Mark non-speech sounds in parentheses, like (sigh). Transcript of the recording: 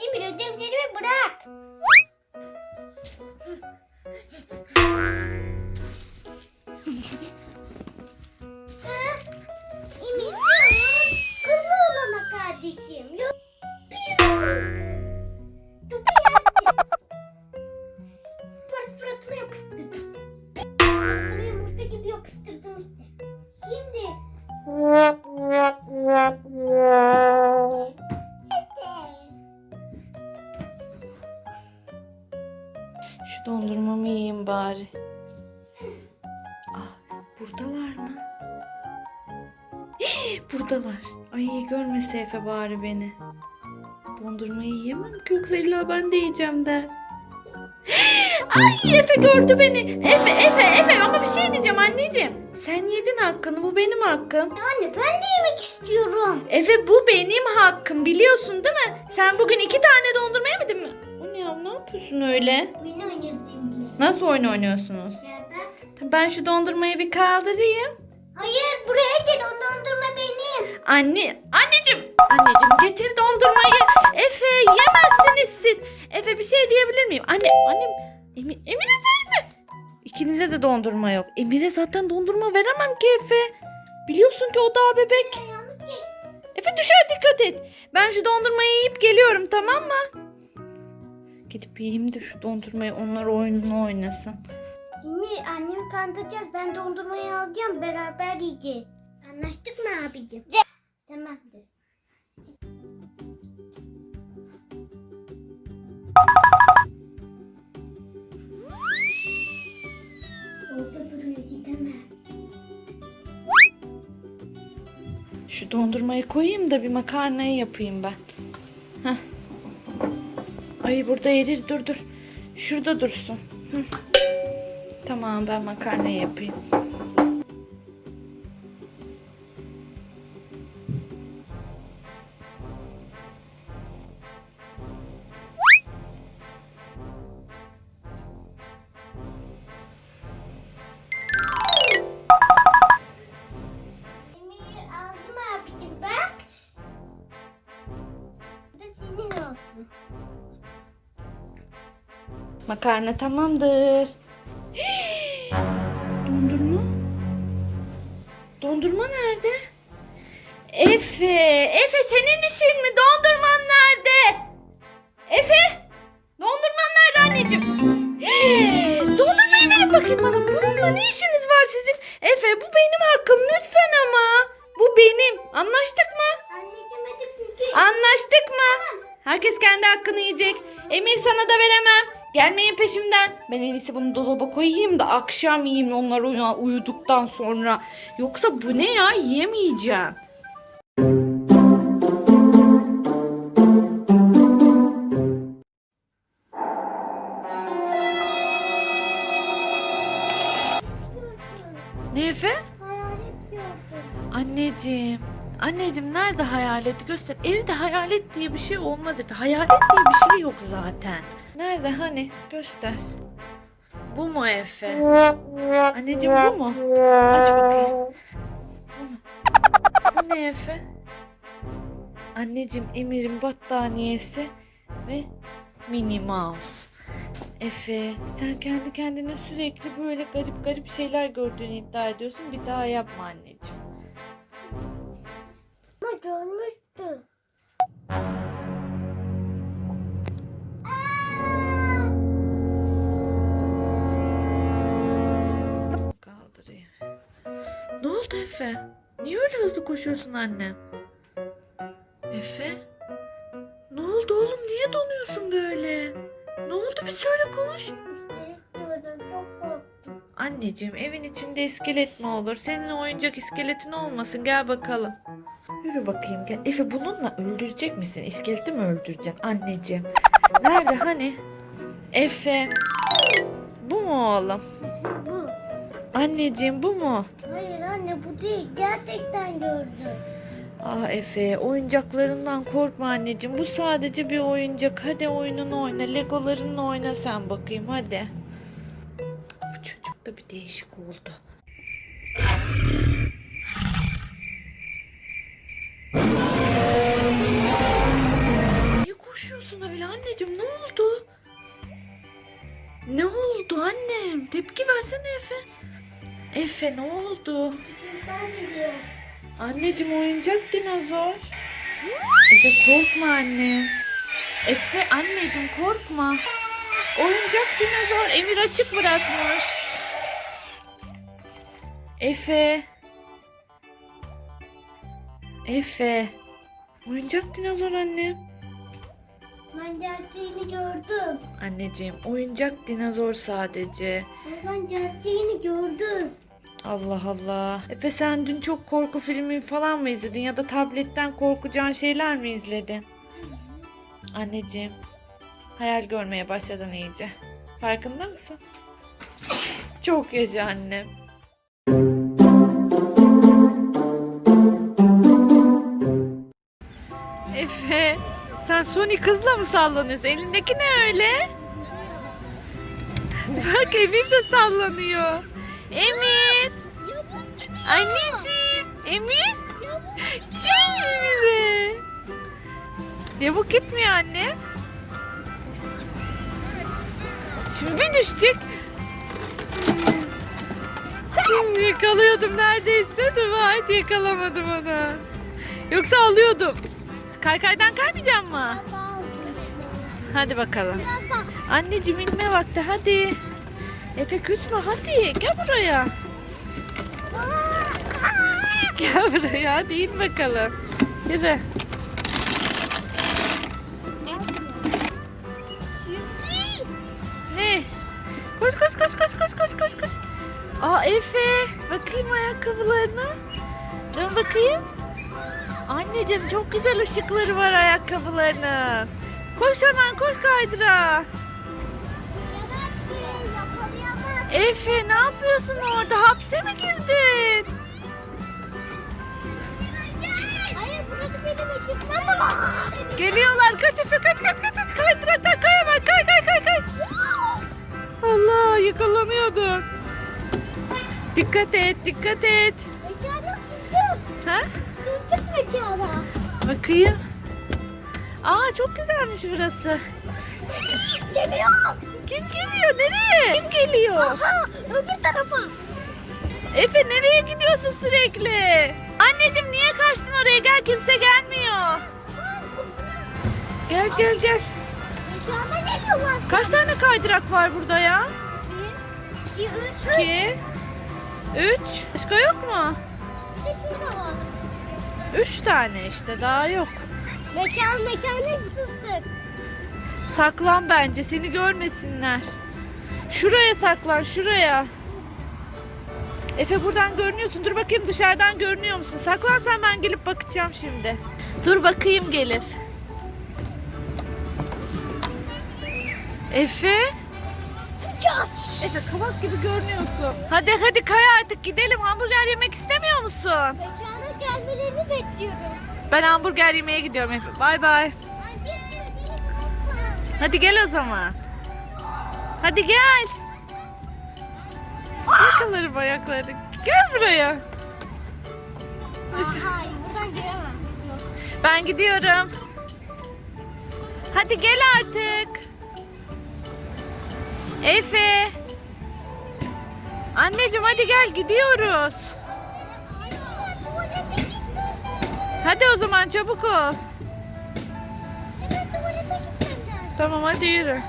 Emir ödevlerimi bırak. Şu dondurmamı yiyeyim bari. Ah, buradalar mı? Hii, buradalar. Ay görmese Efe bari beni. Dondurmayı yiyemem ki yoksa illa ben de yiyeceğim der. Ay Efe gördü beni. Efe Efe Efe ama bir şey diyeceğim anneciğim. Sen yedin hakkını bu benim hakkım. Anne ben de yemek istiyorum. Efe bu benim hakkım biliyorsun değil mi? Sen bugün iki tane dondurma yemedin mi? O ne ya ne yapıyorsun öyle? Oyun Emre. Nasıl oyun oynuyorsunuz? Ben şu dondurmayı bir kaldırayım. Hayır buraya gel o dondurma benim. Anne, anneciğim, anneciğim getir dondurmayı. Efe yemezsiniz siz. Efe bir şey diyebilir miyim? Anne, annem, Emir, Emir'e verme. İkinize de dondurma yok. Emir'e zaten dondurma veremem ki Efe. Biliyorsun ki o daha bebek. Efe düşer dikkat et. Ben şu dondurmayı yiyip geliyorum tamam mı? Gidip yiyeyim de şu dondurmayı onlar oyununu oynasın. Emir annemi kandıracağız. Ben dondurmayı alacağım. Beraber yiyeceğiz. Anlaştık mı abicim? Tamamdır. Orada duruyor gidemem. Şu dondurmayı koyayım da bir makarnayı yapayım ben. Ay burada erir dur dur. Şurada dursun. Tamam ben makarnayı yapayım. Makarna tamamdır. (gasps) Dondurma? Dondurma nerede? Efe, Efe senin işin mi? Dondurmam nerede? Efe, dondurmam nerede anneciğim? (gasps) Dondurmayı verin bakayım bana. Bununla ne işiniz var sizin? Efe bu benim hakkım lütfen ama. Bu benim. Anlaştık mı? Anlaştık mı? Herkes kendi hakkını yiyecek. Emir sana da veremem. Gelmeyin peşimden. Ben en iyisi bunu dolaba koyayım da akşam yiyeyim onlar uyu- uyuduktan sonra. Yoksa bu ne ya yiyemeyeceğim. Nerede hayalet? Göster. Evde hayalet diye bir şey olmaz Efe. Hayalet diye bir şey yok zaten. Nerede hani? Göster. Bu mu Efe? Anneciğim bu mu? Aç bakayım. Bu mu? Bu ne Efe? Anneciğim Emir'in battaniyesi ve Minnie Mouse. Efe sen kendi kendine sürekli böyle garip garip şeyler gördüğünü iddia ediyorsun. Bir daha yapma anneciğim. Görmüştüm. Ne oldu Efe? Niye öyle hızlı koşuyorsun anne? Efe? Ne oldu oğlum? Niye donuyorsun böyle? Ne oldu bir söyle konuş. Anneciğim evin içinde iskelet mi olur? Senin oyuncak iskeletin olmasın gel bakalım. Yürü bakayım gel. Efe bununla öldürecek misin? İskeleti mi öldüreceksin anneciğim? Nerede hani? Efe. Bu mu oğlum? Bu. Anneciğim bu mu? Hayır anne bu değil. Gerçekten gördüm. Ah Efe oyuncaklarından korkma anneciğim. Bu sadece bir oyuncak. Hadi oyununu oyna. Legolarınla oyna sen bakayım hadi. Çocuk da bir değişik oldu. Niye koşuyorsun öyle anneciğim? Ne oldu? Ne oldu annem? Tepki versene Efe. Efe ne oldu? Anneciğim oyuncak dinozor. Efe korkma anne. Efe anneciğim korkma. Oyuncak dinozor Emir açık bırakmış. Efe. Efe. Oyuncak dinozor anne. Ben gerçeğini gördüm. Anneciğim oyuncak dinozor sadece. Ben gerçeğini gördüm. Allah Allah. Efe sen dün çok korku filmi falan mı izledin ya da tabletten korkacağın şeyler mi izledin? Anneciğim, hayal görmeye başladın iyice. Farkında mısın? Çok yaşa annem. Efe, sen Sonic hızla mı sallanıyorsun? Elindeki ne öyle? Bak Emir de sallanıyor. Emir. Anneciğim. Emir. Çek Emir'e. Yamuk gitmiyor anne. Şimdi bir. Hmm, Yakalıyordum neredeyse de hadi yakalamadım onu. Yoksa alıyordum. Kaykaydan kaymayacağım mı? Hadi bakalım. Anneciğim inme vakti hadi. Efe küsme hadi gel buraya. Gel buraya hadi in bakalım. Yürü. Koş koş koş koş koş. Aa Efe bakayım ayakkabılarına. Dön bakayım. Anneciğim çok güzel ışıkları var ayakkabılarının. Koş hemen koş kaydıra. Efe ne yapıyorsun orada? Hapse mi girdin? Hayır burası benim ışıklarım. Geliyorlar. Kaç Efe kaç kaç kaç kaç. Kaydıraktan kay hemen. Kay kay kay kay. Dikkat et dikkat et. Mekana sızdım. Ha? Sızdık mekana. Bakayım. Aa çok güzelmiş burası. Geliyor. Kim geliyor? Nereye? Kim geliyor? Aha öbür tarafa. Efe nereye gidiyorsun sürekli? Anneciğim niye kaçtın oraya? Gel kimse gelmiyor. Gel gel gel. Mekana geliyorlar. Kaç tane kaydırak var burada ya? Bir, iki, üç. İki. Üç. Başka yok mu? De şurada var. Üç tane işte daha yok. Mekan mekana sızdık. Saklan bence seni görmesinler. Şuraya saklan şuraya. Efe buradan görünüyorsun. Dur bakayım dışarıdan görünüyor musun? Saklan sen ben gelip bakacağım şimdi. Dur bakayım gelip. Efe? Kaç. Efe kabak gibi görünüyorsun. Hadi hadi kay artık gidelim. Hamburger yemek istemiyor musun? Mekana gelmelerini bekliyorum. Ben hamburger yemeye gidiyorum Efe. Bay bay. Hadi gel o zaman. Hadi gel. Yakalarım ayaklarını. Gel buraya. Aa, hayır buradan. Yok. Ben gidiyorum. Hadi gel artık. Efe. Anneciğim hadi gel gidiyoruz. Hadi o zaman çabuk ol. Tamam hadi yürü.